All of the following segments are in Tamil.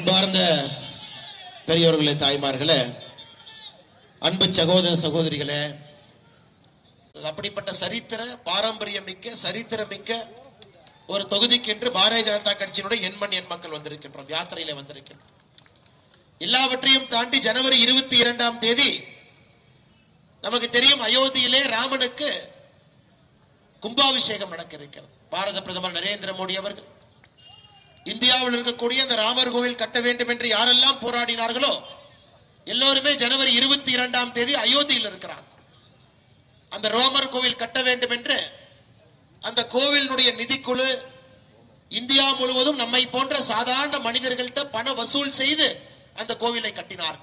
அன்பார்ந்த பெரியோர்களே தாய்மார்களே அன்பு சகோதர சகோதரிகளே அப்படிப்பட்ட சரித்திர பாரம்பரியம் மிக்க மிக்க ஒரு தொகுதிக்கு என்று பாரதிய ஜனதா கட்சியினுடைய எண்மண் எண் மக்கள் வந்திருக்கின்றோம் யாத்திரையில வந்திருக்கின்றோம். எல்லாவற்றையும் தாண்டி ஜனவரி இருபத்தி இரண்டாம் தேதி நமக்கு தெரியும் அயோத்தியிலே ராமனுக்கு கும்பாபிஷேகம் நடக்க இருக்கிறது பாரத பிரதமர் நரேந்திர மோடி அவர்கள் இந்தியாவில் இருக்கக்கூடிய அந்த ராமர் கோவில் கட்ட வேண்டும் என்று யாரெல்லாம் போராடினார்களோ எல்லோருமே ஜனவரி இருபத்தி இரண்டாம் தேதி அயோத்தியில் இருக்கிறாங்க. அந்த ரோமர் கோவில் கட்ட வேண்டும் என்று அந்த கோவிலுடைய நிதிக்குழு இந்தியா முழுவதும் நம்மை போன்ற சாதாரண மனிதர்கள்ட்ட பண வசூல் செய்து அந்த கோவிலை கட்டினார்.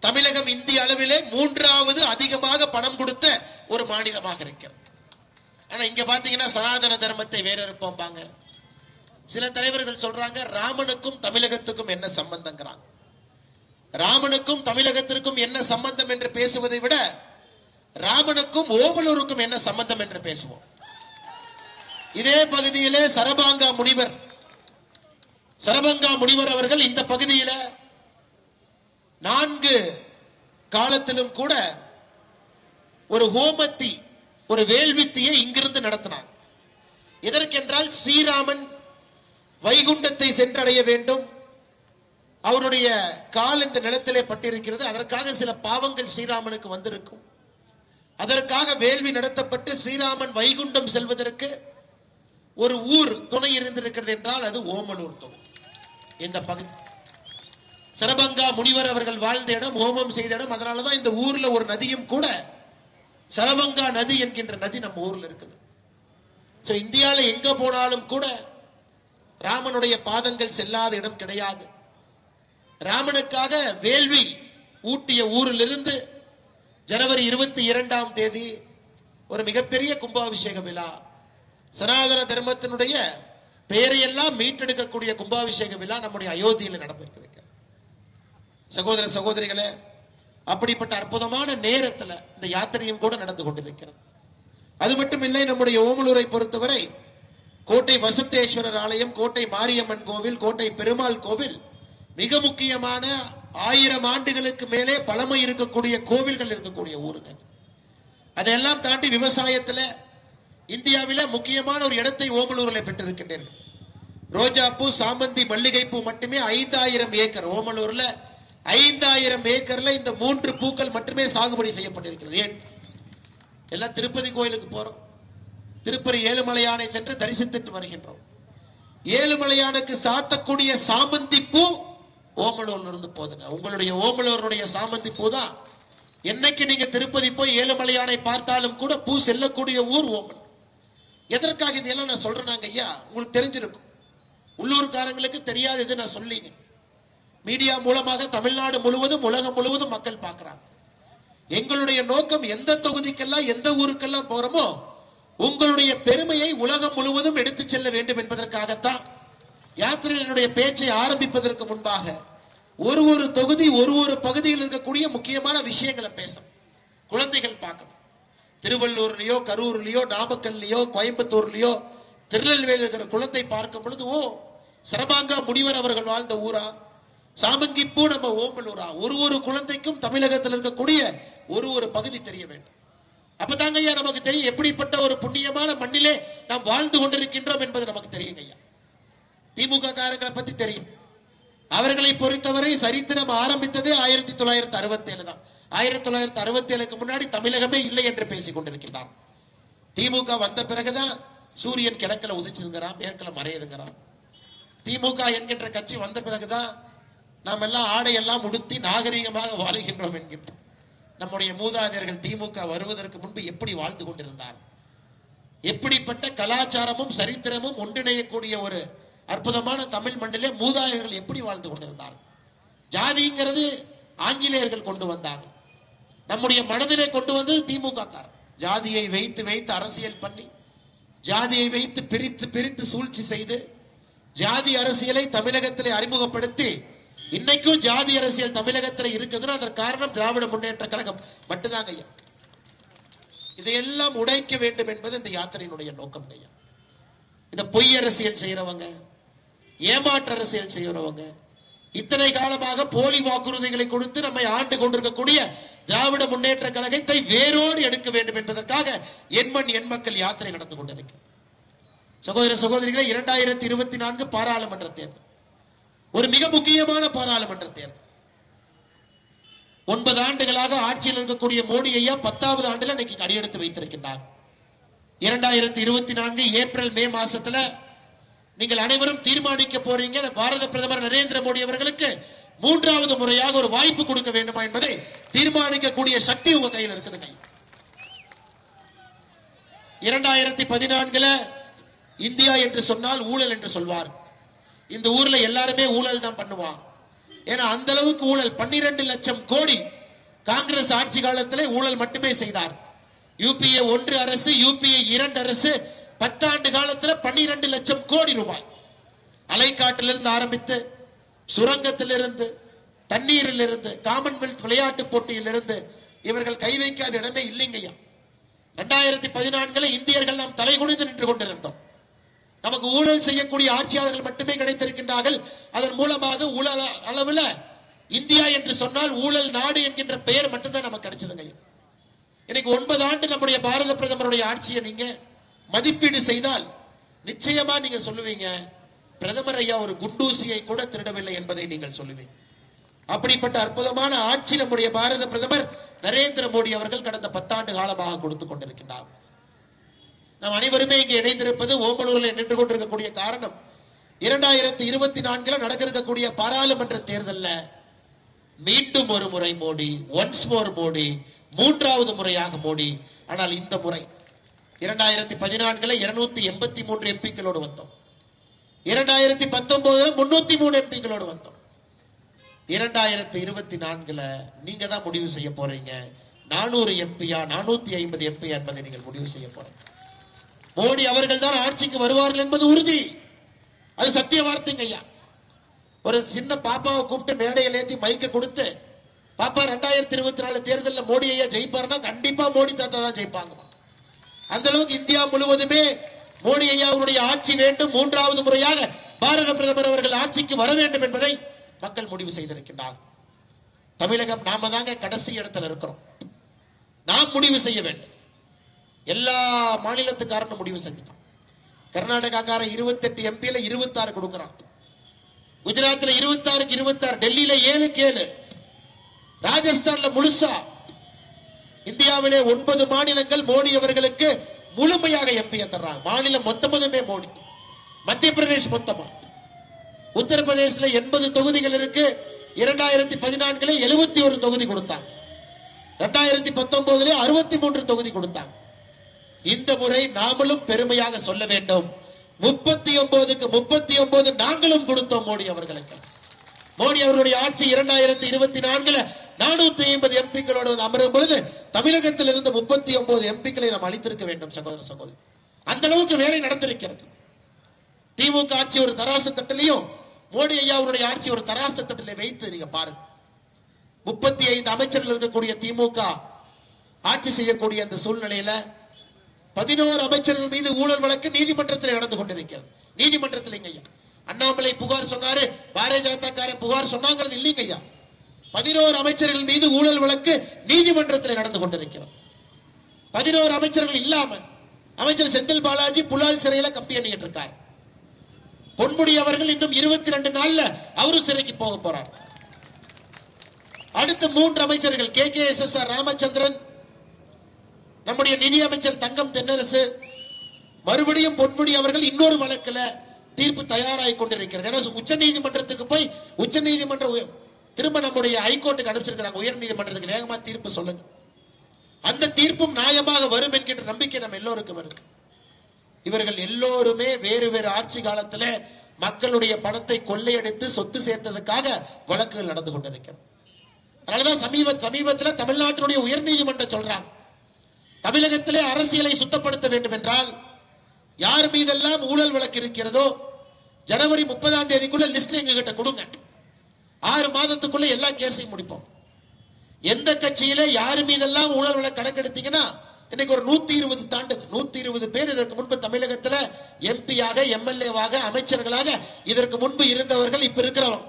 தமிழகம் இந்திய அளவிலே மூன்றாவது அதிகமாக பணம் கொடுத்த ஒரு மாநிலமாக இருக்கிறது. ஆனா இங்க பாத்தீங்கன்னா சனாதன தர்மத்தை வேற இருப்போம்பாங்க சில தலைவர்கள் சொல்றாங்க ராமனுக்கும் தமிழகத்துக்கும் என்ன சம்பந்தங்கிறாங்க ராமனுக்கும் தமிழகத்திற்கும் என்ன சம்பந்தம் என்று பேசுவதை விட ராமனுக்கும் ஓமலூருக்கும் என்ன சம்பந்தம் என்று பேசுவோம். இதே பகுதியிலே சரபாங்கா முனிவர் சரபங்கா முனிவர் அவர்கள் இந்த பகுதியில நான்கு காலத்திலும் கூட ஒரு ஹோமத்தி ஒரு வேள்வித்தியை இங்கிருந்து நடத்தினார். எதற்கென்றால் ஸ்ரீராமன் வைகுண்டத்தை சென்றடைய வேண்டும். அவருடைய கால் இந்த நிலத்திலே பட்டிருக்கிறது. அதற்காக சில பாவங்கள் ஸ்ரீராமனுக்கு வந்திருக்கும். அதற்காக வேள்வி நடத்தப்பட்டு ஸ்ரீராமன் வைகுண்டம் செல்வதற்கு ஒரு ஊர் துணை இருந்திருக்கிறது என்றால் அது ஓமலூர் துணை இந்த பகுதி. சரபங்கா முனிவர் அவர்கள் வாழ்ந்த இடம் ஹோமம் செய்த இடம். அதனாலதான் இந்த ஊர்ல ஒரு நதியும் கூட சரபங்கா நதி என்கின்ற நதி நம்ம ஊர்ல இருக்குது. ஸோ இந்தியாவில் எங்க போனாலும் கூட ராமனுடைய பாதங்கள் செல்லாத இடம் கிடையாது. ராமனுக்காக வேள்வி ஊட்டிய ஊரிலிருந்து ஜனவரி இருபத்தி இரண்டாம் தேதி ஒரு மிகப்பெரிய கும்பாபிஷேக விழா. சனாதன தர்மத்தினுடைய பெயரையெல்லாம் மீட்டெடுக்கக்கூடிய கும்பாபிஷேக விழா நம்முடைய அயோத்தியில் நடந்திருக்கிறது. சகோதர சகோதரிகளே அப்படிப்பட்ட அற்புதமான நேரத்தில் இந்த யாத்திரையும் கூட நடந்து கொண்டிருக்கிறது. அது மட்டும் இல்லை நம்முடைய ஓமலூரை பொறுத்தவரை கோட்டை வசந்தேஸ்வரர் ஆலயம் கோட்டை மாரியம்மன் கோவில் கோட்டை பெருமாள் கோவில் மிக முக்கியமான ஆயிரம் ஆண்டுகளுக்கு மேலே பழமை இருக்கக்கூடிய கோவில்கள் இருக்கக்கூடிய ஊருங்க. அதையெல்லாம் தாண்டி விவசாயத்துல இந்தியாவில முக்கியமான ஒரு இடத்தை ஓமலூரில் பெற்றிருக்கின்றீர்கள் ரோஜாப்பூ சாமந்தி மல்லிகைப்பூ மட்டுமே ஐந்தாயிரம் ஏக்கர். ஓமலூர்ல ஐந்தாயிரம் ஏக்கர்ல இந்த மூன்று பூக்கள் மட்டுமே சாகுபடி செய்யப்பட்டிருக்கிறது. ஏன்? எல்லாம் திருப்பதி கோயிலுக்கு போறோம். திருப்பதி ஏழுமலையானை சென்று தரிசித்துட்டு வருகின்றோம். ஏழுமலையானுக்கு சாத்தக்கூடிய சாமந்தி பூ ஓமலூர்ல இருந்து போதுங்க. உங்களுடைய ஓமலூருடைய சாமந்தி பூ தான் என்னைக்கு நீங்க திருப்பதி போய் ஏழுமலையானை பார்த்தாலும் கூட பூ செல்லக்கூடிய ஊர் ஓமல் எதற்காக இதெல்லாம் நான் சொல்றேனாங்க ஐயா? உங்களுக்கு தெரிஞ்சிருக்கும். உள்ளூர்காரங்களுக்கு தெரியாது இது நான் சொல்லிங்க. மீடியா மூலமாக தமிழ்நாடு முழுவதும் உலகம் முழுவதும் மக்கள் பார்க்கிறாங்க. எங்களுடைய நோக்கம் எந்த தொகுதிக்கெல்லாம் எந்த ஊருக்கெல்லாம் போறோமோ உங்களுடைய பெருமையை உலகம் முழுவதும் எடுத்துச் செல்ல வேண்டும் என்பதற்காகத்தான் யாத்திரையினுடைய பேச்சை ஆரம்பிப்பதற்கு முன்பாக ஒரு ஒரு தொகுதி ஒரு ஒரு பகுதியில் இருக்கக்கூடிய முக்கியமான விஷயங்களை பேசணும். குழந்தைகள் பார்க்கணும். திருவள்ளூர்லயோ கரூர்லயோ நாமக்கல்லையோ கோயம்புத்தூர்லயோ திருநெல்வேலி இருக்கிற குழந்தை பார்க்கும் பொழுது ஓ சரபாங்கா முனிவர் அவர்கள் வாழ்ந்த ஊரா? சாமங்கிப்பூ நம்ம ஓமலூரா? ஒரு ஒரு குழந்தைக்கும் தமிழகத்தில் இருக்கக்கூடிய ஒரு ஒரு பகுதி தெரிய வேண்டும். அப்பதாங்க ஐயா நமக்கு தெரியும் எப்படிப்பட்ட ஒரு புண்ணியமான மண்ணிலே நாம் வாழ்ந்து கொண்டிருக்கின்றோம் என்பது நமக்கு தெரியுங்க ஐயா. திமுக காரங்களை பத்தி தெரியும். அவர்களை பொறுத்தவரை சரித்திரம் ஆரம்பித்ததே ஆயிரத்தி தொள்ளாயிரத்தி அறுபத்தி ஏழு தான். ஆயிரத்தி தொள்ளாயிரத்தி அறுபத்தி ஏழுக்கு முன்னாடி தமிழகமே இல்லை என்று பேசிக் கொண்டிருக்கின்றார். திமுக வந்த பிறகுதான் சூரியன் கிழக்கில் உதிச்சுதுங்கிறான் மேற்கில் மறையுதுங்கிறான். திமுக என்கின்ற கட்சி வந்த பிறகுதான் நாம் எல்லாம் ஆடையெல்லாம் உடுத்தி நாகரிகமாக வாழ்கின்றோம் என்கின்றோம். நம்முடைய மூதாதையர்கள் திமுக வருவதற்கு முன்பு எப்படி வாழ்ந்து கொண்டிருந்தார்? எப்படிப்பட்ட கலாச்சாரமும் சரித்திரமும் ஒன்றிணையக்கூடிய ஒரு அற்புதமான தமிழ் மண்ணிலே மூதாதையர்கள் எப்படி வாழ்ந்து கொண்டிருந்தார்? ஜாதிங்கிறது ஆங்கிலேயர்கள் கொண்டு வந்தாங்க. நம்முடைய மனதிலே கொண்டு வந்தது திமுக காரர் ஜாதியை வைத்து வைத்து அரசியல் பண்ணி ஜாதியை வைத்து பிரித்து பிரித்து சூழ்ச்சி செய்து ஜாதி அரசியலை தமிழகத்திலே அறிமுகப்படுத்தி இன்னைக்கும் ஜாதி அரசியல் தமிழகத்தில் இருக்குதுன்னா அதற்கு காரணம் திராவிட முன்னேற்ற கழகம் மட்டும்தாங்க ஐயா. இதையெல்லாம் உடைக்க வேண்டும் என்பது இந்த யாத்திரையினுடைய நோக்கம் ஐயா. இந்த பொய் அரசியல் செய்யறவங்க ஏமாற்று அரசியல் செய்யறவங்க இத்தனை காலமாக போலி வாக்குறுதிகளை கொடுத்து நம்மை ஆண்டு கொண்டிருக்கக்கூடிய திராவிட முன்னேற்ற கழகத்தை வேரோடு எடுக்க வேண்டும் என்பதற்காக எண்மண் எண் மக்கள் யாத்திரை நடந்து கொண்டிருக்கிறது. சகோதர சகோதரிகளை இரண்டாயிரத்தி இருபத்தி நான்கு பாராளுமன்ற தேர்தல். ஒரு மிக முக்கியமான பாராளுமன்ற தேர்தல். ஒன்பது ஆண்டுகளாக ஆட்சியில் இருக்கக்கூடிய மோடி ஐயா பத்தாவது ஆண்டுல இன்னைக்கு அடியெடுத்து வைத்திருக்கின்றார். இரண்டாயிரத்தி இருபத்தி நான்கு ஏப்ரல் மே மாசத்துல நீங்கள் அனைவரும் தீர்மானிக்க போறீங்க. பாரத பிரதமர் நரேந்திர மோடி அவர்களுக்கு மூன்றாவது முறையாக ஒரு வாய்ப்பு கொடுக்க வேண்டுமா என்பதை தீர்மானிக்கக்கூடிய சக்தி உங்க கையில் இருக்குது கை இரண்டாயிரத்தி பதினான்குல இந்தியா என்று சொன்னால் ஊழல் என்று சொல்வார். இந்த ஊர்ல எல்லாருமே ஊழல் தான் பண்ணுவான் ஏன்னா அந்த அளவுக்கு ஊழல். பன்னிரண்டு லட்சம் கோடி காங்கிரஸ் ஆட்சி காலத்திலே ஊழல் மட்டுமே செய்தார். யூபிஏ ஒன்று அரசு யூபிஏ இரண்டு அரசு பத்தாண்டு காலத்துல பன்னிரண்டு லட்சம் கோடி ரூபாய். அலைக்காட்டிலிருந்து ஆரம்பித்து சுரங்கத்திலிருந்து தண்ணீரிலிருந்து காமன்வெல்த் விளையாட்டு போட்டியிலிருந்து இவர்கள் கை வைக்காத இடமே இல்லைங்கய்யா. ரெண்டாயிரத்தி பதினான்குல இந்தியர்கள் நாம் தலைகுனிந்து நின்று கொண்டிருந்தோம். நமக்கு ஊழல் செய்யக்கூடிய ஆட்சியாளர்கள் மட்டுமே கிடைத்திருக்கின்றார்கள். அதன் மூலமாக ஊழல் அளவுல இந்தியா என்று சொன்னால் ஊழல் நாடு என்கின்ற பெயர் மட்டும்தான் நமக்கு கிடைச்சதுங்க இன்னைக்கு ஒன்பது ஆண்டு நம்முடைய பாரத பிரதமருடைய ஆட்சியை நீங்க மதிப்பீடு செய்தால் நிச்சயமா நீங்க சொல்லுவீங்க பிரதமர் ஐயா ஒரு குண்டூசியை கூட திருடவில்லை என்பதை நீங்கள் சொல்லுவீங்க. அப்படிப்பட்ட அற்புதமான ஆட்சி நம்முடைய பாரத பிரதமர் நரேந்திர மோடி அவர்கள் கடந்த பத்தாண்டு காலமாக கொடுத்துக் கொண்டிருக்கின்றார். நாம் அனைவருமே இங்கே இணைந்திருப்பது ஓமலூரில் நின்று கொண்டிருக்கக்கூடிய காரணம். இரண்டாயிரத்தி இருபத்தி நான்கில் நடக்க இருக்கக்கூடிய பாராளுமன்ற தேர்தலில் மீண்டும் ஒரு முறை மோடி ஒன்ஸ் மோர் மோடி மூன்றாவது முறையாக மோடி. ஆனால் இந்த முறை இரண்டாயிரத்தி பதினான்குல இருநூத்தி எண்பத்தி மூன்று எம்பிக்களோடு வந்தோம். இரண்டாயிரத்தி பத்தொன்பதுல முன்னூத்தி மூணு எம்பிக்களோடு வந்தோம். இரண்டாயிரத்தி இருபத்தி நான்குல நீங்க தான் முடிவு செய்ய போறீங்க. நானூறு எம்பியா நானூத்தி ஐம்பது எம்பி என்பதை நீங்கள் முடிவு செய்ய போறீங்க. மோடி அவர்கள் தான் ஆட்சிக்கு வருவார்கள் என்பது உறுதி. அது சத்திய வார்த்தைங்க ஐயா. ஒரு சின்ன பாப்பாவை கூப்பிட்டு மேடையில் ஏற்றி மைக்க கொடுத்து பாப்பா ரெண்டாயிரத்தி இருபத்தி நாலு தேர்தலில் மோடி ஐயா ஜெயிப்பாருன்னா கண்டிப்பா மோடி தாத்தா தான் ஜெயிப்பாங்க. அந்த அளவுக்கு இந்தியா முழுவதுமே மோடி ஐயா அவருடைய ஆட்சி வேண்டும். மூன்றாவது முறையாக பாரத பிரதமர் அவர்கள் ஆட்சிக்கு வர வேண்டும் என்பதை மக்கள் முடிவு செய்திருக்கின்றார் தமிழகம் நாம தாங்க கடைசி இடத்துல இருக்கிறோம். நாம் முடிவு செய்ய வேண்டும். எல்லா மாநிலத்துக்காரனும் முடிவு செஞ்சுட்டான். கர்நாடகாக்காரன் இருபத்தெட்டு எம்பியில இருபத்தாறு கொடுக்கறான். குஜராத்ல இருபத்தாறுக்கு இருபத்தாறு டெல்லியில ஏழுக்கு ஏழு ராஜஸ்தான்ல முழுசா. இந்தியாவிலே ஒன்பது மாநிலங்கள் மோடி அவர்களுக்கு முழுமையாக எம்பியை தர்றாங்க. மாநிலம் மொத்தமுமே மோடி. மத்திய பிரதேஷ் மொத்தமா. உத்தரப்பிரதேசல எண்பது தொகுதிகள் இருக்கு. இரண்டாயிரத்தி பதினான்குல எழுபத்தி ஒரு தொகுதி கொடுத்தாங்க. ரெண்டாயிரத்தி பத்தொன்பதுல அறுபத்தி மூன்று தொகுதி கொடுத்தாங்க. இந்த முறை நாமளும் பெருமையாக சொல்ல வேண்டும். முப்பத்தி ஒன்பதுக்கு முப்பத்தி ஒன்பது நாங்களும் கொடுத்தோம் மோடி அவர்களுக்கு. மோடி அவர்களுடைய ஆட்சி இரண்டாயிரத்தி இருபத்தி நான்குல நானூத்தி ஐம்பது எம்பிக்களோடு வந்து அமரும் பொழுது தமிழகத்தில் இருந்து முப்பத்தி ஒன்பது எம்பிக்களை நாம் அளித்திருக்க வேண்டும் சகோதர சகோதரி. அந்த அளவுக்கு வேலை நடந்திருக்கிறது. திமுக ஆட்சி ஒரு தராசு தட்டிலையும் மோடி ஐயாவுடைய ஆட்சி ஒரு தராசு தட்டிலே வைத்து நீங்க பாருங்க. முப்பத்தி ஐந்து அமைச்சர்கள் இருக்கக்கூடிய திமுக ஆட்சி செய்யக்கூடிய அந்த சூழ்நிலையில பதினோரு அமைச்சர்கள் மீது ஊழல் வழக்கு நீதிமன்றத்தில் நடந்து கொண்டிருக்கிறது. நீதிமன்றத்தில் ஐயா. அண்ணாமலை புகார் சொன்னாரு பாரதிய ஜனதாக்காரன் புகார் சொன்னாங்கிறது இல்லைங்க ஐயா. பதினோரு அமைச்சர்கள் மீது ஊழல் வழக்கு நீதிமன்றத்தில் நடந்து கொண்டிருக்கிறது. பதினோரு அமைச்சர்கள் இல்லாம அமைச்சர் செந்தில் பாலாஜி புலால் சிறையில கப்பி எண்ணிட்டு இருக்கார் பொன்முடி அவர்கள் இன்னும் இருபத்தி ரெண்டு நாள்ல அவரும் சிறைக்கு போக போறார். அடுத்த மூன்று அமைச்சர்கள் K K S S R Ramachandran நம்முடைய நிதியமைச்சர் தங்கம் தென்னரசு மறுபடியும் பொன்முடி அவர்கள் இன்னொரு வழக்குல தீர்ப்பு தயாராகி கொண்டிருக்கிறது. ஏன்னா உச்ச நீதிமன்றத்துக்கு போய் உச்ச நீதிமன்ற திரும்ப நம்முடைய ஹைகோர்ட்டுக்கு அனுப்பிச்சிருக்கிறாங்க. உயர் நீதிமன்றத்துக்கு வேகமா தீர்ப்பு சொல்லுங்க. அந்த தீர்ப்பும் நியாயமாக வரும் என்கின்ற நம்பிக்கை நம்ம எல்லோருக்கும் இருக்கு. இவர்கள் எல்லோருமே வேறு வேறு ஆட்சி காலத்துல மக்களுடைய பணத்தை கொள்ளையடித்து சொத்து சேர்த்ததுக்காக வழக்குகள் நடந்து கொண்டிருக்கிறது. அதனாலதான் சமீப சமீபத்தில் தமிழ்நாட்டினுடைய உயர்நீதிமன்றம் சொல்றாங்க. தமிழகத்திலே அரசியலை சுத்தப்படுத்த வேண்டும் என்றால் யார் மீதெல்லாம் ஊழல் வழக்கு இருக்கிறதோ ஜனவரி முப்பதாம் தேதிக்குள்ள லிஸ்ட் எங்க கிட்ட கொடுங்க. ஆறு மாதத்துக்குள்ள எல்லா கேஸையும் முடிப்போம். எந்த கட்சியில யாரு மீதெல்லாம் ஊழல் வழக்கு கணக்கெடுத்தீங்கன்னா இன்னைக்கு ஒரு நூத்தி இருபது தாண்டுது. நூத்தி இருபது பேர் இதற்கு முன்பு தமிழகத்துல எம்பியாக எம்எல்ஏவாக அமைச்சர்களாக இதற்கு முன்பு இருந்தவர்கள் இப்ப இருக்கிறவங்க.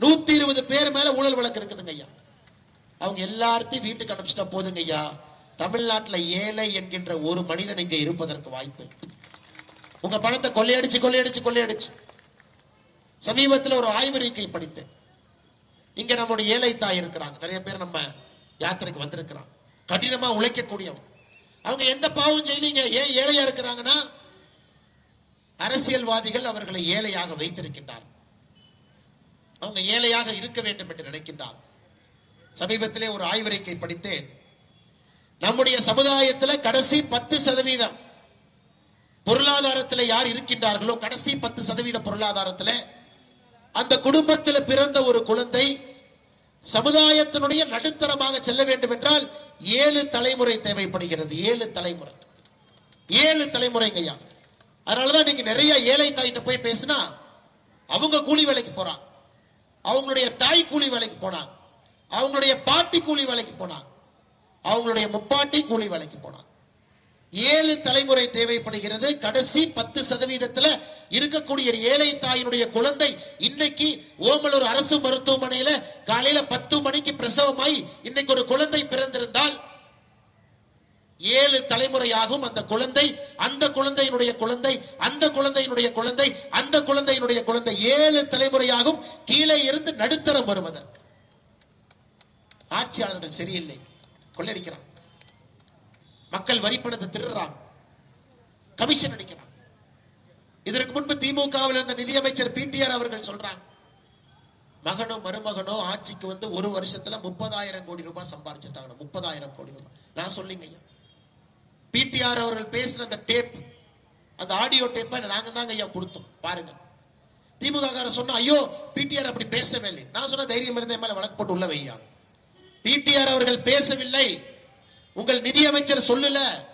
நூத்தி இருபது பேர் மேல ஊழல் வழக்கு இருக்குதுங்க ஐயா. அவங்க எல்லாத்தையும் வீட்டுக்கு அனுப்பிச்சிட்டா போதுங்க ஐயா. தமிழ்நாட்டில் ஏழை என்கின்ற ஒரு மனிதன் இங்கே இருப்பதற்கு வாய்ப்பு உங்க பணத்தை கொள்ளையடிச்சு கொள்ளையடிச்சு கொள்ளையடிச்சு. சமீபத்தில் ஒரு ஆய்வறிக்கை படித்தேன். இங்க நம்முடைய ஏழை தாய் இருக்கிறாங்க. நிறைய பேர் நம்ம யாத்திரைக்கு வந்திருக்கிறாங்க. கடினமா உழைக்கக்கூடியவங்க. அவங்க எந்த பாவம் செய்யலீங்க? ஏன் ஏழையா இருக்கிறாங்கன்னா அரசியல்வாதிகள் அவர்களை ஏழையாக வைத்திருக்கின்றார் அவங்க ஏழையாக இருக்க வேண்டும் என்று நினைக்கின்றார் சமீபத்திலே ஒரு ஆய்வறிக்கை படித்தேன். நம்முடைய சமுதாயத்தில் கடைசி பத்து சதவீதம் பொருளாதாரத்தில் யார் இருக்கின்றார்களோ கடைசி பத்து சதவீத பொருளாதாரத்தில் அந்த குடும்பத்தில் பிறந்த ஒரு குழந்தை சமுதாயத்தினுடைய நடுத்தரமாக செல்ல வேண்டும் என்றால் ஏழு தலைமுறை தேவைப்படுகிறது. ஏழு தலைமுறை. ஏழு தலைமுறைங்க ஐயா. அதனாலதான் நீங்க நிறைய ஏழை தாயிட்ட போய் பேசினா அவங்க கூலி வேலைக்கு போறாங்க. அவங்களுடைய தாய் கூலி வேலைக்கு போனாங்க. அவங்களுடைய பாட்டி கூலி வேலைக்கு போனாங்க. அவங்களுடைய முப்பாட்டி கூலி வேலைக்கு போனாங்க ஏழு தலைமுறை தேவைப்படுகிறது. கடைசி பத்து சதவீதத்துல இருக்கக்கூடிய ஏழை தாயினுடைய குழந்தை இன்னைக்கு ஓமலூர் அரசு மருத்துவமனையில காலையில பத்து மணிக்கு பிரசவமாய் இன்னைக்கு ஒரு குழந்தை பிறந்திருந்தால் ஏழு தலைமுறையாகும் அந்த குழந்தை அந்த குழந்தையினுடைய குழந்தை அந்த குழந்தையினுடைய குழந்தை அந்த குழந்தையினுடைய குழந்தை ஏழு தலைமுறையாகும். கீழே இருந்து நடுத்தரம் வருவதற்கு. ஆட்சியாளர்கள் சரியில்லை. கொள்ளடிக்கிறான். மக்கள் வரிப்பணத்தை திருடுறான் கமிஷன் அடிக்கிறான். இதற்கு முன்பு திமுகவில் இருந்த நிதியமைச்சர் பிடிஆர் அவர்கள் சொல்றாங்க மகனோ மருமகனோ ஆட்சிக்கு வந்து ஒரு வருஷத்துல முப்பதாயிரம் கோடி ரூபாய் சம்பாரிச்சிட்டாங்க. முப்பதாயிரம் கோடி ரூபாய். நான் சொல்லிங்க ஐயா. பிடிஆர் அவர்கள் பேசின அந்த டேப் அந்த ஆடியோ டேப்பை நாங்க தாங்க ஐயா கொடுத்தோம். பாருங்க. திமுக காரர் சொன்னா ஐயோ பிடிஆர் அப்படி பேசவே இல்லை. நான் சொன்ன தைரியம் இருந்த மேல வழக்கு போட்டு உள்ள வையான் பிடிஆர் அவர்கள் பேசவில்லை. உங்கள் நிதியமைச்சர் சொல்லல.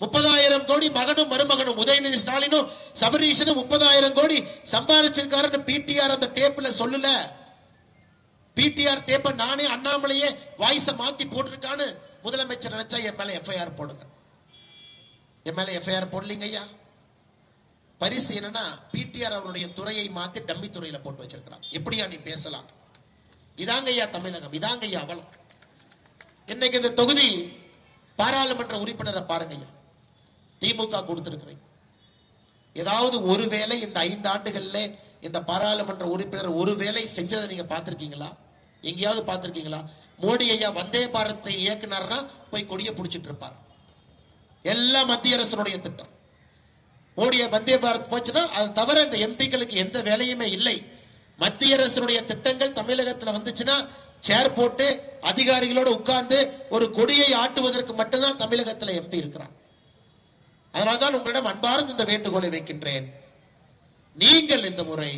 முப்பதாயிரம் கோடி மகனும் மருமகனும் உதயநிதி ஸ்டாலினும் சபரீஷனும் முப்பதாயிரம் கோடி சம்பாதிச்சிருக்காருன்னு பிடிஆர் அந்த டேப்ல சொல்லல. பிடிஆர் டேப்பை நானே அண்ணாமலையே வாய்ஸ மாத்தி போட்டிருக்கான்னு முதலமைச்சர் நினைச்சா என் மேல எஃப்ஐஆர் போடுங்க. என் மேல எஃப்ஐஆர் போடலீங்க ஐயா. பரிசு என்னன்னா பிடிஆர் அவருடைய துறையை மாத்தி டம்மி துறையில போட்டு வச்சிருக்கிறான் எப்படியா நீ பேசலாம்? இதாங்க ஐயா தமிழகம் இதாங்க ஐயா அவலம். இன்னைக்கு இந்த தொகுதி பாராளுமன்ற உறுப்பினரை பாருங்க ஐயா திமுக கொடுத்திருக்கிறேன். ஏதாவது ஒருவேளை இந்த ஐந்து ஆண்டுகள்ல இந்த பாராளுமன்ற உறுப்பினர் ஒருவேளை செஞ்சதை நீங்க பார்த்திருக்கீங்களா? எங்கேயாவது பார்த்திருக்கீங்களா? மோடி ஐயா வந்தே பாரத்தை இயக்குனார்னா போய் கொடியை பிடிச்சிட்டு இருப்பார் எல்லாம் மத்திய அரசனுடைய திட்டம். மோடியை வந்தே பாரத் போச்சுன்னா அது தவிர இந்த எம்பிக்களுக்கு எந்த வேலையுமே இல்லை. மத்திய அரசினுடைய திட்டங்கள் தமிழகத்துல வந்துச்சுன்னா சேர் போட்டு அதிகாரிகளோட உட்கார்ந்து ஒரு கொடியை ஆட்டுவதற்கு மட்டும்தான் தமிழகத்துல எம்பி இருக்கிறான் அதனால்தான் உங்களிடம் அன்பார்ந்து இந்த வேண்டுகோளை வைக்கின்றேன். நீங்கள் இந்த முறை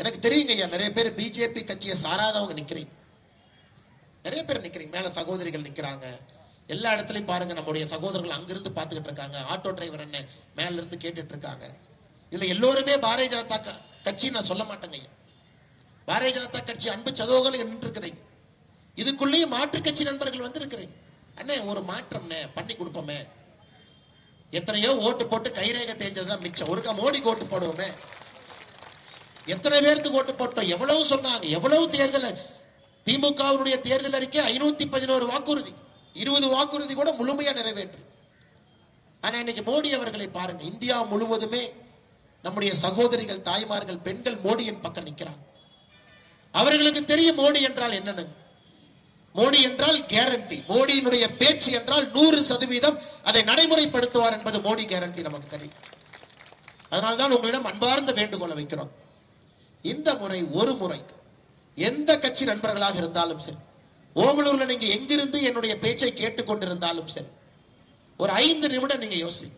எனக்கு தெரியுங்க ஐயா நிறைய பேர் பிஜேபி கட்சியை சாராதவங்க நிக்கிறீங்க. நிறைய பேர் நிக்கிறீங்க மேல சகோதரிகள் நிக்கிறாங்க. எல்லா இடத்துலயும் பாருங்க நம்முடைய சகோதரர்கள் அங்கிருந்து பார்த்துக்கிட்டு இருக்காங்க. ஆட்டோ டிரைவர் என்ன மேல இருந்து கேட்டுட்டு இருக்காங்க. இதுல எல்லோருமே பாரதிய ஜனதா கட்சி நான் சொல்ல மாட்டேங்க ஐயா. பாரதிய ஜனதா கட்சி அன்பு சதோகல் என்று இருக்கிறீங்க இதுக்குள்ளேயும் மாற்று கட்சி நண்பர்கள் வந்து இருக்கிறீங்க அண்ணே ஒரு மாற்றம்னே பண்ணி கொடுப்போமே. எத்தனையோ ஓட்டு போட்டு கைரேக தேஞ்சதுதான் மிச்சம். ஒருக்கா மோடிக்கு ஓட்டு போடுவோமே. எத்தனை பேருக்கு ஓட்டு போட்டோம்? எவ்வளவு சொன்னாங்க? எவ்வளவு தேர்தல் திமுகவினுடைய தேர்தல் அறிக்கை ஐநூத்தி பதினோரு வாக்குறுதி. இருபது வாக்குறுதி கூட முழுமையா நிறைவேற்று. ஆனா இன்னைக்கு மோடி அவர்களை பாருங்க. இந்தியா முழுவதுமே நம்முடைய சகோதரிகள் தாய்மார்கள் பெண்கள் மோடியின் பக்கம் நிற்கிறாங்க அவர்களுக்கு தெரியும் மோடி என்றால் என்னன்னு. மோடி என்றால் கேரண்டி மோடியினுடைய பேச்சு என்றால் நூறு சதவீதம் அதை நடைமுறைப்படுத்துவார் என்பது மோடி கேரண்டி நமக்கு தெரியும். அதனால்தான் உங்களிடம் அன்பார்ந்த வேண்டுகோளை வைக்கிறோம். இந்த முறை ஒரு முறை எந்த கட்சி நண்பர்களாக இருந்தாலும் சரி ஓமலூர்ல நீங்க எங்கிருந்து என்னுடைய பேச்சை கேட்டுக்கொண்டிருந்தாலும் சரி ஒரு ஐந்து நிமிடம் நீங்க யோசி.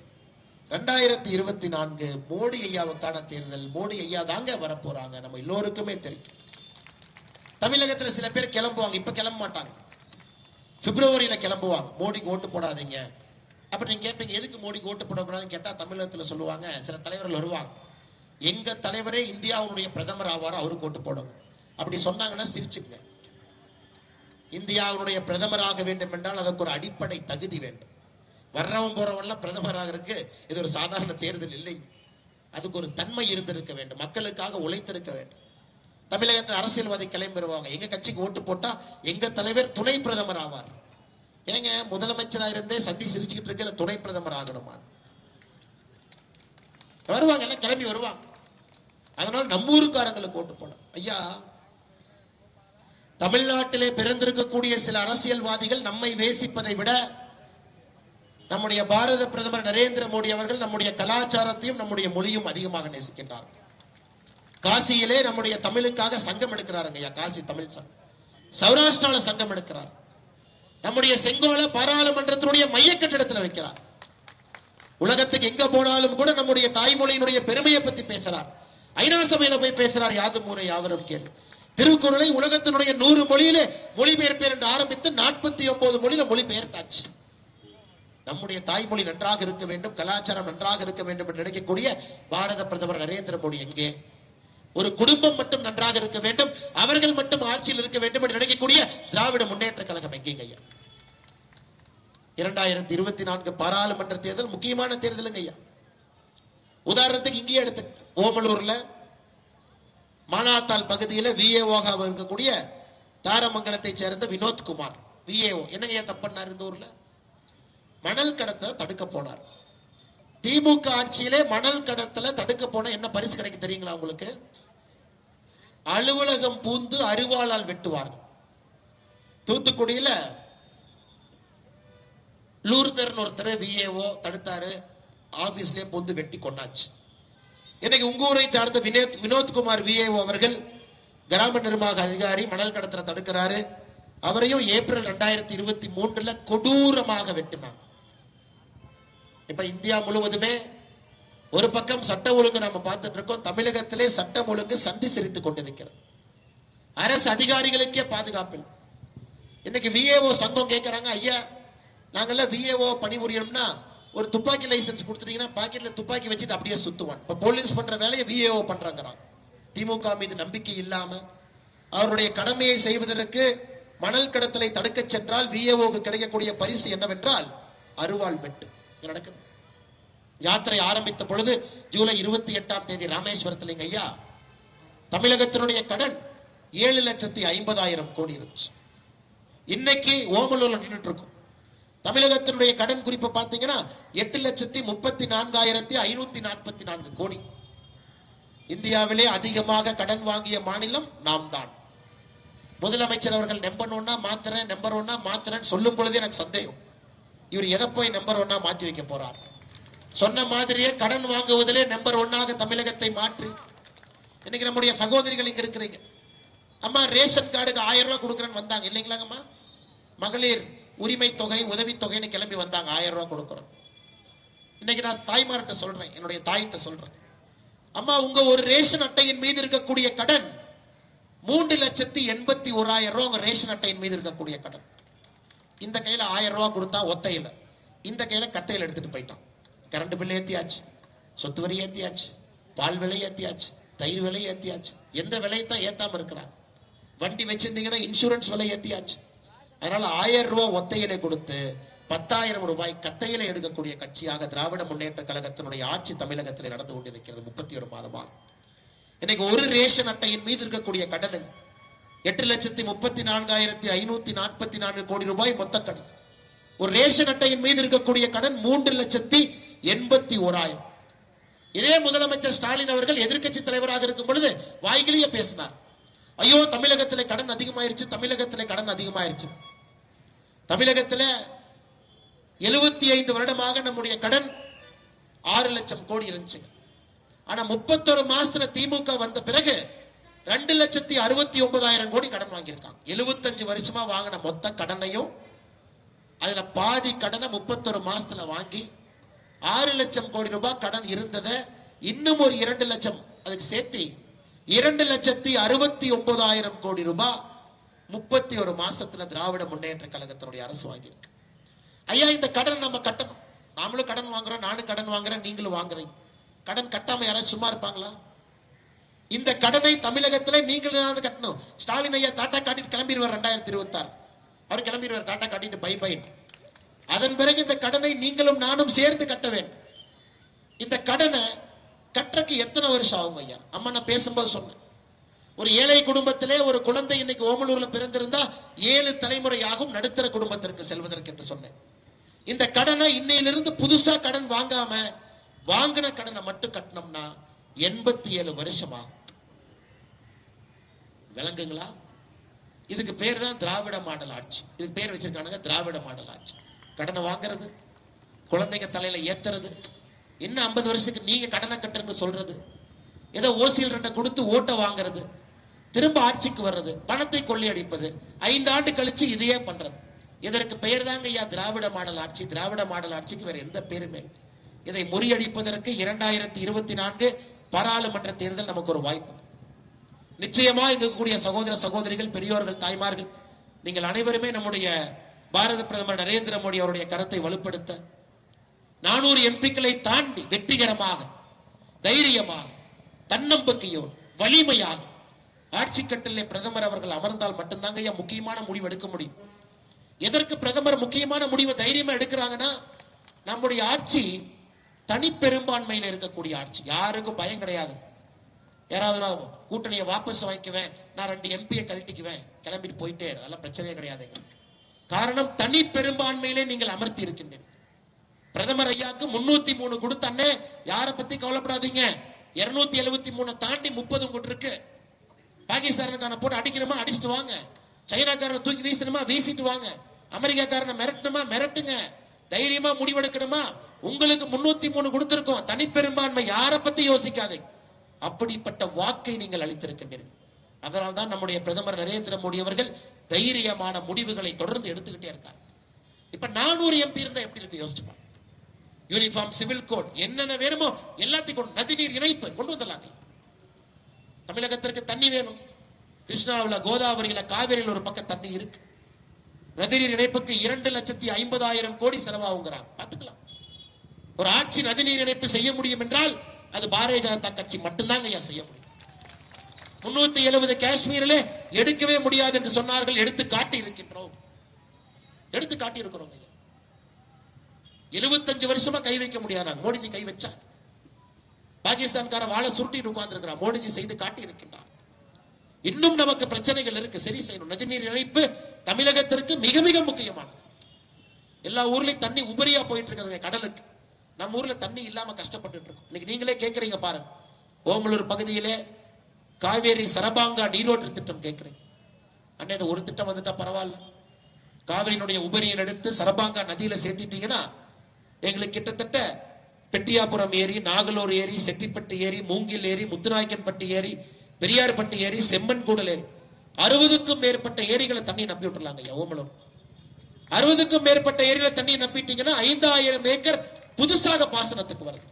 ரெண்டாயிரத்தி இருபத்தி நான்கு மோடி ஐயாவுக்கான தேர்தல் மோடி ஐயா தாங்க வரப்போறாங்க நம்ம எல்லோருக்குமே தெரியும். தமிழகத்தில் சில பேர் கிளம்புவாங்க. இப்ப கிளம்ப மாட்டாங்க பிப்ரவரியில கிளம்புவாங்க. மோடிக்கு ஓட்டு போடாதீங்க. அப்ப நீங்க கேட்பீங்க எதுக்கு மோடிக்கு ஓட்டு போடக்கூடாதுன்னு கேட்டா தமிழகத்துல சொல்லுவாங்க. சில தலைவர்கள் வருவாங்க. எங்க தலைவரே இந்தியாவுடைய பிரதமர் ஆவார் அவருக்கு ஓட்டு போடுங்க அப்படி சொன்னாங்கன்னா சிரிச்சுங்க இந்தியாவுடைய பிரதமராக வேண்டும் என்றால் அதற்கு ஒரு அடிப்படை தகுதி வேண்டும். வர்றவன் போறவன்லாம் பிரதமராக இருக்கு. இது ஒரு சாதாரண தேர்தல் இல்லை அதுக்கு ஒரு தன்மை இருந்திருக்க வேண்டும். மக்களுக்காக உழைத்திருக்க வேண்டும். தமிழகத்தில் அரசியல்வாதி கிளம்பி வருவாங்க எங்க கட்சிக்கு ஓட்டு போட்டா எங்க தலைவர் துணை பிரதமர் ஆவார். ஏங்க முதலமைச்சரா இருந்தே சந்தி சிரிச்சுக்கிட்டு இருக்கிற துணை பிரதமர் ஆகணுமா? வருவாங்க எல்லாம் கிளம்பி வருவாங்க. அதனால நம்ம ஊருக்காரங்களுக்கு ஓட்டு போடும் ஐயா தமிழ்நாட்டிலே பிறந்திருக்கக்கூடிய சில அரசியல்வாதிகள் நம்மை வேசிப்பதை விட நம்முடைய பாரத பிரதமர் நரேந்திர மோடி அவர்கள் நம்முடைய கலாச்சாரத்தையும் நம்முடைய மொழியும் அதிகமாக நேசிக்கின்றார்கள். காசியிலே நம்முடைய தமிழுக்காக சங்கம் எடுக்கிறாருங்க ஐயா காசி தமிழ் சங்கம். சௌராஷ்டிரால சங்கம் எடுக்கிறார். நம்முடைய செங்கோல பாராளுமன்றத்தினுடைய மைய கட்டிடத்தில் வைக்கிறார். உலகத்துக்கு எங்க போனாலும் கூட நம்முடைய தாய்மொழியினுடைய பெருமையை பத்தி பேசுறார். ஐநா சபையில போய் பேசுறார் யாது முறை யாவரும் கேள்வி திருக்குறளை உலகத்தினுடைய நூறு மொழியிலே மொழிபெயர்ப்பேன் என்று ஆரம்பித்து நாற்பத்தி ஒன்பது மொழியில மொழிபெயர்த்தாச்சு. நம்முடைய தாய்மொழி நன்றாக இருக்க வேண்டும் கலாச்சாரம் நன்றாக இருக்க வேண்டும் என்று நினைக்கக்கூடிய பாரத பிரதமர் நரேந்திர மோடி எங்கே? ஒரு குடும்பம் மட்டும் நன்றாக இருக்க வேண்டும் அவர்கள் மட்டும் ஆட்சியில் இருக்க வேண்டும் என்று நினைக்கக்கூடிய திராவிட முன்னேற்ற கழகம் எங்கேங்க ஐயா? இரண்டாயிரத்தி இருபத்தி நான்கு பாராளுமன்ற தேர்தல் முக்கியமான தேர்தலுங்க ஐயா. உதாரணத்துக்கு இங்கேயே எடுத்து ஓமலூர்ல மானாத்தால் பகுதியில் விஏஓக இருக்கக்கூடிய தாரமங்கலத்தை சேர்ந்த வினோத்குமார் விஏஓ. என்னங்க ஐயா தப்பண்ணார் இந்த ஊர்ல? மணல் கடத்த தடுக்க போனார். திமுக ஆட்சியிலே மணல் கடத்தல தடுக்க போன என்ன பரிசு கிடைக்கும் தெரியுங்களா உங்களுக்கு? அலுவலகம் பூந்து அருவாளால் வெட்டுவார்கள். தூத்துக்குடியில லூர்தர்னு ஒருத்தர் விஏஓ தடுத்தாரு. ஆபீஸ்லயே பொந்து வெட்டி கொண்டாச்சு இன்னைக்கு உங்க ஊரை சார்ந்த வினோத் வினோத்குமார் விஏஓ அவர்கள் கிராம நிர்வாக அதிகாரி மணல் கடத்தலை தடுக்கிறாரு. அவரையும் ஏப்ரல் ரெண்டாயிரத்தி இருபத்தி மூன்றுல கொடூரமாக வெட்டினாங்க. இப்ப இந்தியா முழுவதுமே ஒரு பக்கம் சட்ட ஒழுங்கு நம்ம பார்த்துட்டு இருக்கோம் தமிழகத்திலே சட்டம் ஒழுங்கு சந்தி சிரித்துக் கொண்டிருக்கிறது. அரசு அதிகாரிகளுக்கே பாதுகாப்பு இன்னைக்கு விஏஓ சங்கம் கேட்கறாங்க ஐயா நாங்கெல்லாம் விஏஓ பணிபுரியணும்னா ஒரு துப்பாக்கி லைசன்ஸ் கொடுத்துட்டீங்கன்னா பாக்கெட்ல துப்பாக்கி வச்சுட்டு அப்படியே சுத்துவான் இப்ப போலீஸ் பண்ற வேலையை விஏஓ பண்றாங்கிறான் திமுக மீது நம்பிக்கை இல்லாம அவருடைய கடமையை செய்வதற்கு மணல் கடத்தலை தடுக்கச் சென்றால் விஏஓக்கு கிடைக்கக்கூடிய பரிசு என்னவென்றால் அருவாள் வெட்டு. இங்க நடக்குது. யாத்திரை ஆரம்பித்த பொழுது ஜூலை இருபத்தி எட்டாம் தேதி ராமேஸ்வரத்தில் எங்க ஐயா தமிழகத்தினுடைய கடன் ஏழு லட்சத்தி ஐம்பதாயிரம் கோடி இருந்துச்சு. இன்னைக்கு ஓமலூர்ல நின்றுட்டு இருக்கும். தமிழகத்தினுடைய கடன் குறிப்பை பார்த்தீங்கன்னா எட்டு லட்சத்தி முப்பத்தி நான்காயிரத்தி ஐநூத்தி நாற்பத்தி நான்கு கோடி. இந்தியாவிலே அதிகமாக கடன் வாங்கிய மாநிலம் நாம் தான் முதலமைச்சர் அவர்கள் நம்பர் ஒன்னா மாத்துறேன் நம்பர் ஒன்னா மாத்துறேன்னு சொல்லும் பொழுது எனக்கு சந்தேகம். இவர் எதை போய் நம்பர் ஒன்னா மாத்தி வைக்க போறார்? சொன்ன மாதிரியே கடன் வாங்குவதிலே நம்பர் ஒன்னாக தமிழகத்தை மாற்றி. இன்னைக்கு நம்முடைய சகோதரிகள் இங்க இருக்கிறீங்க. அம்மா ரேஷன் கார்டுக்கு ஆயிரம் ரூபாய் கொடுக்குறேன்னு வந்தாங்க. இல்லைங்களாங்கம்மா? மகளிர் உரிமை தொகை உதவித்தொகைன்னு கிளம்பி வந்தாங்க. ஆயிரம் ரூபாய் கொடுக்குறோம். இன்னைக்கு நான் தாய்மார்கிட்ட சொல்றேன். என்னுடைய தாயிட்ட சொல்றேன். அம்மா உங்க ஒரு ரேஷன் அட்டையின் மீது இருக்கக்கூடிய கடன் மூன்று லட்சத்தி எண்பத்தி ஓராயிரம் ரூபாய் உங்க ரேஷன் அட்டையின் மீது இருக்கக்கூடிய கடன். இந்த கையில் ஆயிரம் ரூபா கொடுத்தா ஒத்தையில் இந்த கையில் கத்தையில் எடுத்துகிட்டு போயிட்டான். கரண்ட் பில் ஏற்றியாச்சு சொத்து வரி ஏற்றியாச்சு பால் விலை ஏற்றியாச்சு தயிர் விலை ஏற்றியாச்சு எந்த விலையை தான் ஏற்றாமல் இருக்கிறான்? வண்டி வச்சிருந்தீங்கன்னா இன்சூரன்ஸ் விலை ஏற்றியாச்சு அதனால் ஆயிரம் ரூபா ஒத்தையிலை கொடுத்து பத்தாயிரம் ரூபாய் கத்தையில எடுக்கக்கூடிய கட்சியாக திராவிட முன்னேற்ற கழகத்தினுடைய ஆட்சி தமிழகத்தில் நடந்து கொண்டிருக்கிறது முப்பத்தி ஒரு மாதமாக. இன்னைக்கு ஒரு ரேஷன் அட்டையின் மீது இருக்கக்கூடிய கடனுங்க எட்டு லட்சத்தி முப்பத்தி நான்காயிரத்தி ஐநூத்தி நாற்பத்தி நான்கு கோடி ரூபாய் மொத்த கடன். ஒரு ரேஷன் அட்டையின் மீது இருக்கக்கூடிய கடன் மூன்று லட்சத்தி எண்பத்தி ஓராயிரம். இதே முதலமைச்சர் ஸ்டாலின் அவர்கள் எதிர்க்கட்சி தலைவராக இருக்கும் பொழுது வாய்கிலேயே பேசினார். ஐயோ தமிழகத்திலே கடன் அதிகமாயிருச்சு தமிழகத்திலே கடன் அதிகமாயிருச்சு. தமிழகத்தில் எழுபத்தி ஐந்து வருடமாக நம்முடைய கடன் ஆறு லட்சம் கோடி இருந்துச்சு ஆனா முப்பத்தொரு மாசத்துல திமுக வந்த பிறகு ரெண்டு லட்சத்தி அறுபத்தி ஒன்பதாயிரம் கோடி கடன் வாங்கியிருக்காங்க. எழுபத்தஞ்சு வருஷமா வாங்கின மொத்த கடனையும் அதுல பாதி கடனை முப்பத்தொரு மாசத்துல வாங்கி ஆறு லட்சம் கோடி ரூபாய் கடன் இருந்ததை இன்னும் ஒரு இரண்டு லட்சம் அதுக்கு சேர்த்து இரண்டு லட்சத்தி அறுபத்தி ஒன்பதாயிரம் கோடி ரூபாய் முப்பத்தி ஒரு மாசத்துல திராவிட முன்னேற்ற கழகத்தினுடைய அரசு வாங்கியிருக்கு. ஐயா இந்த கடன் நம்ம கட்டணும். நாமளும் கடன் வாங்குறோம் நானும் கடன் வாங்குறேன் நீங்களும் வாங்குறீங்க. கடன் கட்டாம யாராவது சும்மா இருப்பாங்களா? இந்த கடனை தமிழகத்தில் நீங்களும் கட்டணும். ஸ்டாலின் ஐயா டாட்டா காட்டிட்டு கிளம்பிடுவார் ரெண்டாயிரத்தி இருபத்தாறு. அவர் கிளம்பிடுவார் டாட்டா காட்டிட்டு பை பை அதன் பிறகு இந்த கடனை நீங்களும் நானும் சேர்ந்து கட்ட வேண்டும். இந்த கடனை கட்டுறக்கு எத்தனை வருஷம் ஆகும் ஐயா? அம்மா நான் பேசும்போது சொன்னேன். ஒரு ஏழை குடும்பத்திலே ஒரு குழந்தை இன்னைக்கு ஓமலூர்ல பிறந்திருந்தா ஏழு தலைமுறையாகும் நடுத்தர குடும்பத்திற்கு செல்வதற்கு என்று சொன்னேன். இந்த கடனை இன்னையிலிருந்து புதுசா கடன் வாங்காம வாங்கின கடனை மட்டும் கட்டினோம்னா எண்பத்தி ஏழு வருஷமாகும். விளங்குங்களா இதுக்கு பேர் தான் திராவிட மாடல் ஆட்சி. இதுக்கு பேர் வச்சிருக்கானுங்க திராவிட மாடல் ஆட்சி. கடனை வாங்குறது குழந்தைங்க தலையில ஏத்துறது இன்னும் ஐம்பது வருஷத்துக்கு நீங்க கடனை கட்டுறன்னு சொல்றது ஏதோ ஓசியில் ரெண்டை கொடுத்து ஓட்டை வாங்குறது திரும்ப ஆட்சிக்கு வர்றது பணத்தை கொள்ளையடிப்பது ஐந்து ஆண்டு கழிச்சு இதையே பண்றது. இதற்கு பெயர் தாங்க ஐயா திராவிட மாடல் ஆட்சி. திராவிட மாடல் ஆட்சிக்கு வேற எந்த பேருமே இல்லை. இதை முறியடிப்பதற்கு இரண்டாயிரத்தி இருபத்தி நான்கு பாராளுமன்ற தேர்தல் நமக்கு ஒரு வாய்ப்பு. நிச்சயமா இருக்கக்கூடிய சகோதர சகோதரிகள் பெரியோர்கள் தாய்மார்கள் நீங்கள் அனைவருமே நம்முடைய பாரத பிரதமர் நரேந்திர மோடி அவருடைய கருத்தை வலுப்படுத்த நானூறு எம்பிக்களை தாண்டி வெற்றிகரமாக தைரியமாக தன்னம்பிக்கையோடு வலிமையாக ஆட்சி கட்டளை பிரதமர் அவர்கள் அமர்ந்தால் மட்டும்தாங்க ஐயா முக்கியமான முடிவு எடுக்க முடியும். எதற்கு பிரதமர் முக்கியமான முடிவை தைரியமா எடுக்கிறாங்கன்னா நம்முடைய ஆட்சி தனிப்பெரும்பான்மையில் இருக்கக்கூடிய ஆட்சி. யாருக்கும் பயம் கிடையாது. யாராவது நான் கூட்டணியை வாபஸ் வாங்கிக்குவேன். நான் ரெண்டு எம்பியை கழட்டிக்குவேன். கிளம்பிட்டு போயிட்டே அதெல்லாம் பிரச்சனையே கிடையாது எங்களுக்கு. காரணம் தனி பெரும்பான்மையிலே நீங்கள் அமர்த்தி இருக்கின்றீர்கள். பிரதமர் ஐயாக்கு முன்னூத்தி மூணு கொடுத்தன்னே யாரை பத்தி கவலைப்படாதீங்க. இருநூத்தி எழுபத்தி மூணு தாண்டி முப்பது உங்ககிட்ட இருக்கு. பாகிஸ்தானுக்கான போட்டு அடிக்கணுமா? அடிச்சுட்டு வாங்க. சைனாக்காரனை தூக்கி வீசணுமா? வீசிட்டு வாங்க. அமெரிக்காக்காரனை மிரட்டணுமா? மிரட்டுங்க. தைரியமா முடிவெடுக்கணுமா? உங்களுக்கு முன்னூத்தி மூணு கொடுத்துருக்கோம். தனிப்பெரும்பான்மை யாரை பத்தி யோசிக்காதீங்க. அப்படிப்பட்ட வாக்கை நீங்கள் அளித்திருக்கின்றீர்கள். அதனால் தான் நம்முடைய பிரதமர் நரேந்திர மோடி அவர்கள் தைரியமான முடிவுகளை தொடர்ந்து எடுத்துக்கிட்டே இருக்காங்க இப்ப நானூறு எம்பி இருந்தா எப்படி இருக்கு யோசிச்சுப்பாங்க யூனிஃபார்ம் சிவில் கோட் என்னென்ன வேணுமோ எல்லாத்தையும் கொண்டு நதிநீர் இணைப்பு கொண்டு வந்துடலாங்க. தமிழகத்திற்கு தண்ணி வேணும். கிருஷ்ணாவில் கோதாவரியில காவிரியில் ஒரு பக்கம் தண்ணி இருக்கு. நதிநீர் இணைப்புக்கு இரண்டு லட்சத்தி ஐம்பதாயிரம் கோடி செலவாகுங்கிறாங்க பார்த்துக்கலாம். ஒரு ஆட்சி நதிநீர் இணைப்பு செய்ய முடியும் என்றால் அது பாரதிய ஜனதா கட்சி மட்டும்தாங்க ஐயா செய்ய முடியும். முன்னூத்தி எழுபது காஷ்மீரில் எடுக்கவே முடியாது என்று சொன்னார்கள் எடுத்து காட்டி இருக்கின்றோம். எடுத்து காட்டி இருக்கிறோம் ஐயா. எழுபத்தஞ்சு வருஷமா கை வைக்க முடியாது? மோடிஜி கை வச்சார் பாகிஸ்தான்கார வாழை சுருட்டிட்டு உட்கார்ந்து மோடிஜி செய்து காட்டி இருக்கின்றார் இன்னும் நமக்கு பிரச்சனைகள் இருக்கு சரி செய்யணும். நதிநீர் இணைப்பு தமிழகத்திற்கு மிக மிக முக்கியமானது. எல்லா ஊர்லயும் தண்ணி உபரியா போயிட்டு இருக்கிறது கடலுக்கு. நம்ம ஊர்ல தண்ணி இல்லாம கஷ்டப்பட்டு இருக்கோம் இன்னைக்கு நீங்களே கேட்கறீங்க பாருங்க. ஓமலூர் பகுதியிலே காவேரி சரபாங்கா நீரோட்டு திட்டம் கேட்கிறேன் அண்ணே இந்த ஒரு திட்டம் வந்துட்டா பரவாயில்ல. காவிரியினுடைய உபரியை எடுத்து சரபாங்கா நதியில சேர்த்திட்டீங்கன்னா எங்களுக்கு கிட்டத்தட்ட பெட்டியாபுரம் ஏரி நாகலூர் ஏரி செட்டிப்பட்டு ஏரி மூங்கில் ஏரி முத்துநாயக்கன்பட்டி ஏரி பெரியார்பட்டி ஏரி செம்மன் கூடல் ஏரி. அறுபதுக்கும் மேற்பட்ட ஏரிகளை தண்ணி நம்பி விட்டுலாங்க ஐயா ஓமலூர். அறுபதுக்கும் மேற்பட்ட ஏரியில தண்ணியை நம்பிட்டீங்கன்னா ஐந்தாயிரம் ஏக்கர் புதுசாக பாசனத்துக்கு வருது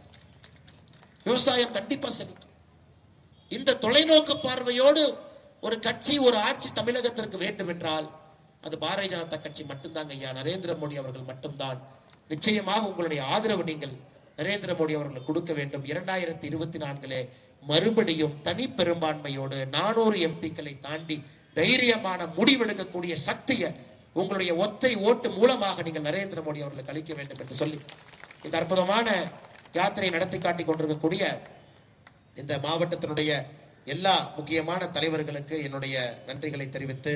விவசாயம் கண்டிப்பா செழிக்கும். இந்த தொலைநோக்கு பார்வையோடு ஒரு கட்சி ஒரு ஆட்சி தமிழகத்திற்கு வேண்டும் என்றால் அது பாரதிய ஜனதா கட்சி மட்டும்தாங்க ஐயா. நரேந்திர மோடி அவர்கள் மட்டும்தான். நிச்சயமாக உங்களுடைய ஆதரவு நீங்கள் நரேந்திர மோடி அவர்களுக்கு கொடுக்க வேண்டும். இரண்டாயிரத்தி இருபத்தி நான்கிலே மறுபடியும் தனி பெரும்பான்மையோடு நானூறு எம்பிக்களை தாண்டி தைரியமான முடிவெடுக்கக்கூடிய சக்தியை உங்களுடைய ஒத்தை ஓட்டு மூலமாக நீங்கள் நரேந்திர மோடி அவர்களுக்கு அளிக்க வேண்டும் என்று சொல்லி இந்த அற்புதமான யாத்திரை நடத்தி காட்டி கொண்டிருக்கக்கூடிய இந்த மாவட்டத்தினுடைய எல்லா முக்கியமான தலைவர்களுக்கு என்னுடைய நன்றிகளை தெரிவித்து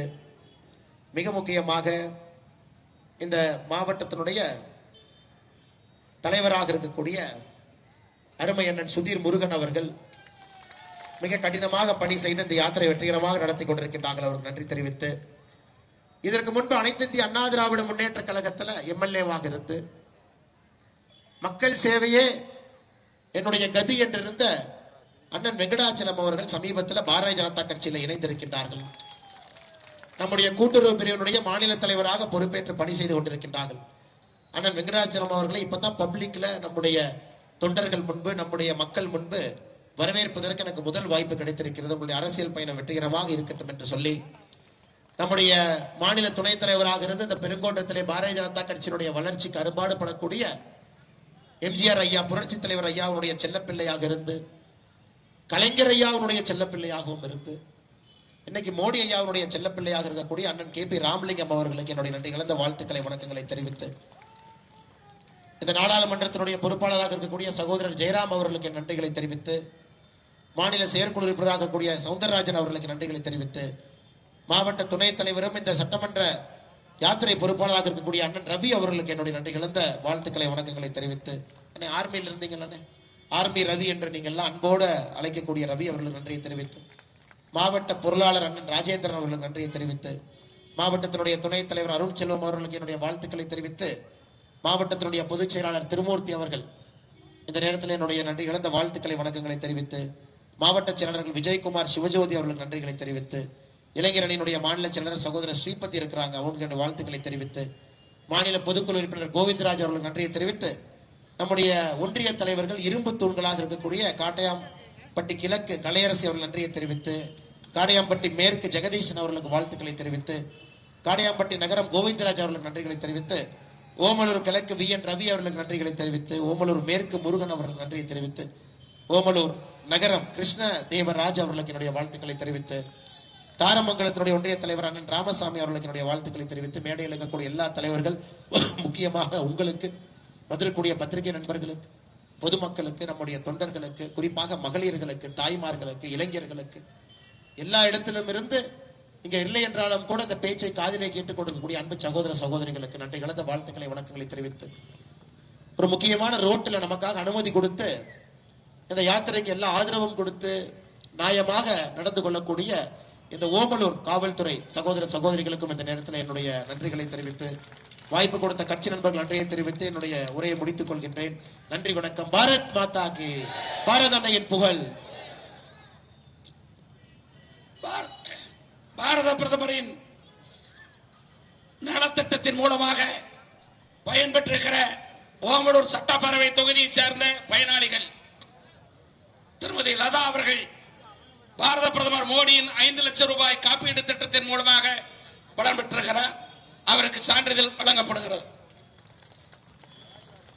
மிக முக்கியமாக இந்த மாவட்டத்தினுடைய தலைவராக இருக்கக்கூடிய அருமை அண்ணன் சுதீர் முருகன் அவர்கள் மிக கடினமாக பணி செய்து இந்த யாத்திரை வெற்றிகரமாக நடத்தி கொண்டிருக்கின்றார்கள். அவருக்கு நன்றி தெரிவித்து இதற்கு முன்பு அனைத்து இந்திய அண்ணா திராவிட முன்னேற்ற கழகத்தில் எம்எல்ஏவாக இருந்து மக்கள் சேவையே என்னுடைய கதி என்றிருந்த அண்ணன் வெங்கடாச்சலம் அவர்கள் சமீபத்தில் பாரதிய ஜனதா கட்சியில் இணைந்திருக்கின்றார்கள். நம்முடைய கூட்டுறவு பிரிவினுடைய மாநில தலைவராக பொறுப்பேற்று பணி செய்து கொண்டிருக்கின்றார்கள். அண்ணன் வெங்கடாச்சலம் அவர்களை இப்பதான் பப்ளிக்ல நம்முடைய தொண்டர்கள் முன்பு நம்முடைய மக்கள் முன்பு வரவேற்பதற்கு எனக்கு முதல் வாய்ப்பு கிடைத்திருக்கிறது. உங்களுடைய அரசியல் பயணம் வெற்றிகரமாக இருக்கட்டும் என்று சொல்லி நம்முடைய மாநில துணைத் தலைவராக இருந்து இந்த பெருங்கோட்டத்திலே பாரதிய ஜனதா கட்சியினுடைய வளர்ச்சிக்கு அரும்பாடுபடக்கூடிய எம்ஜிஆர் ஐயா புரட்சி தலைவர் ஐயாவுடைய செல்லப்பிள்ளையாக இருந்து கலைஞர் ஐயாவுடைய செல்லப்பிள்ளையாகவும் இருந்து இன்னைக்கு மோடி ஐயா அவருடைய செல்லப்பிள்ளையாக இருக்கக்கூடிய அண்ணன் கே பி ராமலிங்கம் அவர்களுக்கு என்னுடைய நன்றி கலந்த வாழ்த்துக்களை வணக்கங்களை தெரிவித்து இந்த நாடாளுமன்றத்தினுடைய பொறுப்பாளராக இருக்கக்கூடிய சகோதரர் ஜெயராம் அவர்களுக்கு நன்றிகளை தெரிவித்து மாநில செயற்குழு உறுப்பினராக கூடிய சவுந்தரராஜன் அவர்களுக்கு நன்றிகளை தெரிவித்து மாவட்ட துணைத் தலைவரும் இந்த சட்டமன்ற யாத்திரை பொறுப்பாளராக இருக்கக்கூடிய அண்ணன் ரவி அவர்களுக்கு என்னுடைய நன்றி கலந்த வாழ்த்துக்களை வணக்கங்களை தெரிவித்து அண்ணே ஆர்மியில் இருந்தீங்களே ஆர்மி ரவி என்று நீங்கள் எல்லாம் அன்போடு அழைக்கக்கூடிய ரவி அவர்களுக்கு நன்றியை தெரிவித்து மாவட்ட பொருளாளர் அண்ணன் ராஜேந்திரன் அவர்களுக்கு நன்றியை தெரிவித்து மாவட்டத்தினுடைய துணைத் தலைவர் அருண் செல்வம் அவர்களுக்கு என்னுடைய வாழ்த்துக்களை தெரிவித்து மாவட்டத்தினுடைய பொதுச் செயலாளர் திருமூர்த்தி அவர்கள் இந்த நேரத்தில் என்னுடைய நன்றி இழந்த வாழ்த்துக்களை வணக்கங்களை தெரிவித்து மாவட்ட செயலாளர்கள் விஜயகுமார் சிவஜோதி அவர்களுக்கு நன்றிகளை தெரிவித்து இளைஞரணியினுடைய மாநில செயலர் சகோதரர் ஸ்ரீபதி இருக்கிறாங்க. அவங்களுக்கு என்னுடைய வாழ்த்துக்களை தெரிவித்து மாநில பொதுக்குழு உறுப்பினர் கோவிந்தராஜ் அவர்களுக்கு நன்றியை தெரிவித்து நம்முடைய ஒன்றிய தலைவர்கள் இரும்பு தூண்களாக இருக்கக்கூடிய காட்டையாம்பட்டி கிழக்கு கலையரசி அவர்கள் நன்றியை தெரிவித்து காடையாம்பட்டி மேற்கு ஜெகதீசன் அவர்களுக்கு வாழ்த்துக்களை தெரிவித்து காடையாம்பட்டி நகரம் கோவிந்தராஜ் அவர்களுக்கு நன்றிகளை தெரிவித்து ஓமலூர் கிழக்கு வி என் ரவி அவர்களுக்கு நன்றிகளை தெரிவித்து ஓமலூர் மேற்கு முருகன் அவர்களுக்கு நன்றியை தெரிவித்து ஓமலூர் நகரம் கிருஷ்ண தேவராஜ் அவர்களுக்கு என்னுடைய வாழ்த்துக்களை தெரிவித்து தாரமங்கலத்தினுடைய ஒன்றிய தலைவர் அண்ணன் ராமசாமி அவர்களுக்கு என்னுடைய வாழ்த்துக்களை தெரிவித்து மேடையில் இருக்கக்கூடிய எல்லா தலைவர்கள் முக்கியமாக உங்களுக்கு வந்திருக்கக்கூடிய பத்திரிகை நண்பர்களுக்கு பொதுமக்களுக்கு நம்முடைய தொண்டர்களுக்கு குறிப்பாக மகளிர்களுக்கு தாய்மார்களுக்கு இளைஞர்களுக்கு எல்லா இடத்திலும் இருந்து இங்க இல்லை என்றாலும் கூட இந்த பேச்சை காதிலே கேட்டுக் கொடுக்கக்கூடிய அன்பு சகோதர சகோதரிகளுக்கு நன்றி. கலந்த வாழ்த்துக்களை வணக்கங்களை தெரிவித்து ஒரு முக்கியமான ரோட்டில் நமக்காக அனுமதி கொடுத்து இந்த யாத்திரைக்கு எல்லா ஆதரவும் கொடுத்து நியாயமாக நடந்து கொள்ளக்கூடிய இந்த ஓமலூர் காவல்துறை சகோதர சகோதரிகளுக்கும் இந்த நேரத்தில் என்னுடைய நன்றிகளை தெரிவித்து வாய்ப்பு கொடுத்த கட்சி நண்பர்கள் நன்றியை தெரிவித்து என்னுடைய உரையை முடித்துக் கொள்கின்றேன். நன்றி வணக்கம். பாரத் மாதா கி. பாரத அன்னையின் புகழ். பாரத பிரதமரின் நலத்திட்டத்தின் மூலமாக பயன்பெற்றிருக்கிற ஓமலூர் சட்டப்பேரவை தொகுதியைச் சேர்ந்த பயனாளிகள் திருமதி லதா அவர்கள் பாரத பிரதமர் மோடியின் ஐந்து லட்சம் ரூபாய் காப்பீடு திட்டத்தின் மூலமாக பலன் பெற்றிருக்கிறார். அவருக்கு சான்றிதழ் வழங்கப்படுகிறது.